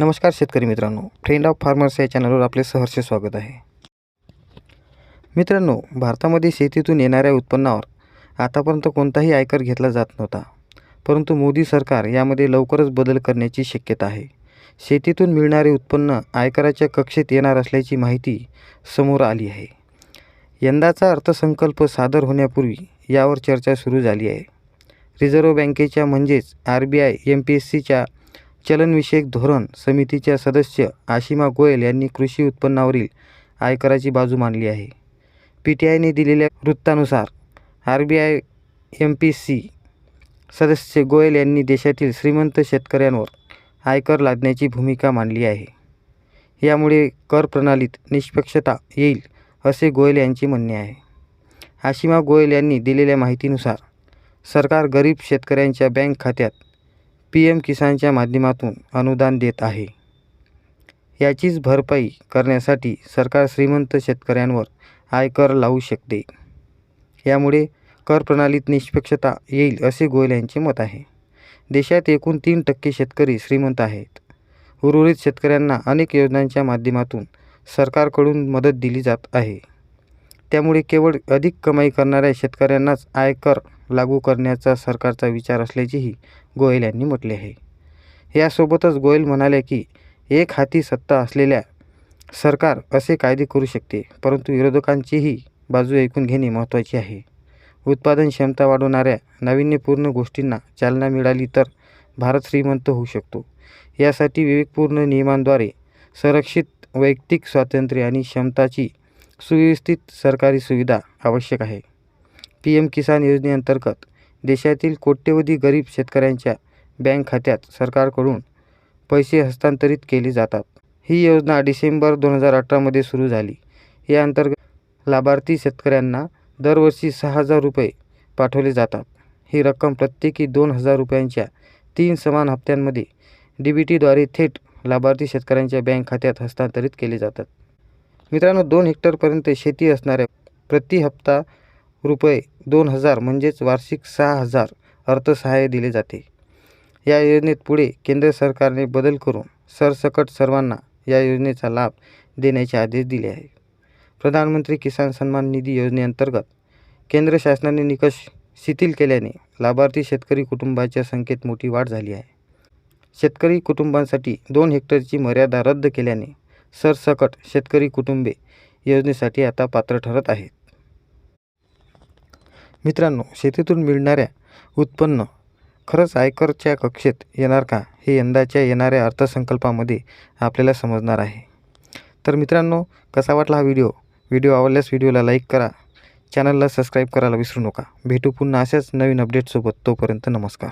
नमस्कार शेतकरी मित्रांनो. फ्रेंड ऑफ फार्मर्स या चॅनलवर आपले सहर्ष स्वागत आहे. मित्रांनो भारतामध्ये शेतीतून येणाऱ्या उत्पन्नावर आतापर्यंत कोणताही आयकर घेतला जात नव्हता. परंतु मोदी सरकार यामध्ये लवकरच बदल करण्याची शक्यता आहे. शेतीतून मिळणारे उत्पन्न आयकराच्या कक्षेत येणार असल्याची माहिती समोर आली आहे. यंदाचा अर्थसंकल्प सादर होण्यापूर्वी यावर चर्चा सुरू झाली आहे. रिझर्व्ह बँकेच्या म्हणजेच R B I M P S सीच्या चलनविषयक धोरण समितीच्या सदस्य आशिमा गोयल यांनी कृषी उत्पन्नावरील आयकराची बाजू मांडली आहे. पी टी आयने दिलेल्या वृत्तानुसार R B I M P C सदस्य गोयल यांनी देशातील श्रीमंत शेतकऱ्यांवर आयकर लादण्याची भूमिका मांडली आहे. यामुळे कर प्रणालीत निष्पक्षता येईल असे गोयल यांचे म्हणणे आहे. आशिमा गोयल यांनी दिलेल्या माहितीनुसार सरकार गरीब शेतकऱ्यांच्या बँक खात्यात पी एम किसानच्या माध्यमातून अनुदान देत आहे. याचीच भरपाई करण्यासाठी सरकार श्रीमंत शेतकऱ्यांवर आयकर लावू शकते. यामुळे कर प्रणालीत निष्पक्षता येईल असे गोयल यांचे मत आहे. देशात एकूण तीन टक्के शेतकरी श्रीमंत आहेत. उर्वरित शेतकऱ्यांना अनेक योजनांच्या माध्यमातून सरकारकडून मदत दिली जात आहे. त्यामुळे केवळ अधिक कमाई करणाऱ्या शेतकऱ्यांनाच आयकर लागू करण्याचा सरकारचा विचार असल्याचेही गोयल यांनी म्हटले आहे. यासोबतच गोयल म्हणाले की एक हाती सत्ता असलेल्या सरकार असे कायदे करू शकते परंतु विरोधकांचीही बाजू ऐकून घेणे महत्त्वाचे आहे. उत्पादन क्षमता वाढवणाऱ्या नाविन्यपूर्ण गोष्टींना चालना मिळाली तर भारत श्रीमंत होऊ शकतो. यासाठी विवेकपूर्ण नियमांद्वारे संरक्षित वैयक्तिक स्वातंत्र्य आणि क्षमताची सुव्यवस्थित सरकारी सुविधा आवश्यक आहे. पी एम किसान योजनेअंतर्गत देशातील कोट्यवधी गरीब शेतकऱ्यांच्या बँक खात्यात सरकारकडून पैसे हस्तांतरित केले जातात. ही योजना डिसेंबर दोन हजार अठरामध्ये सुरू झाली. या अंतर्गत लाभार्थी शेतकऱ्यांना दरवर्षी सहा हजार रुपये पाठवले जातात. ही रक्कम प्रत्येकी दोन हजार रुपयांच्या तीन समान हप्त्यांमध्ये डी बी टीद्वारे थेट लाभार्थी शेतकऱ्यांच्या बँक खात्यात हस्तांतरित केले जातात. मित्रांनो दोन हेक्टरपर्यंत शेती असणाऱ्या प्रति हप्ता रुपये दोन हजार म्हणजेच वार्षिक सहा हजार अर्थसहाय्य दिले जाते. या योजनेत पुढे केंद्र सरकारने बदल करून सरसकट सर्वांना या योजनेचा लाभ देण्याचे आदेश दिले आहे. प्रधानमंत्री किसान सन्मान निधी योजनेअंतर्गत केंद्र शासनाने निकष शिथिल केल्याने लाभार्थी शेतकरी कुटुंबाच्या संख्येत मोठी वाढ झाली आहे. शेतकरी कुटुंबांसाठी दोन हेक्टरची मर्यादा रद्द केल्याने सरसकट शेतकरी कुटुंबे योजनेसाठी आता पात्र ठरत आहेत. मित्रांनो शेतीतून मिळणाऱ्या उत्पन्न खरंच आयकरच्या कक्षेत येणार का? हे यंदाच्या येणाऱ्या अर्थसंकल्पामध्ये आपल्याला समजणार आहे. तर मित्रांनो कसा वाटला हा व्हिडिओ? व्हिडिओ आवडल्यास व्हिडिओला लाईक करा. चॅनलला सबस्क्राईब करायला विसरू नका. भेटू पुन्हा अशाच नवीन अपडेटसोबत तोपर्यंत नमस्कार.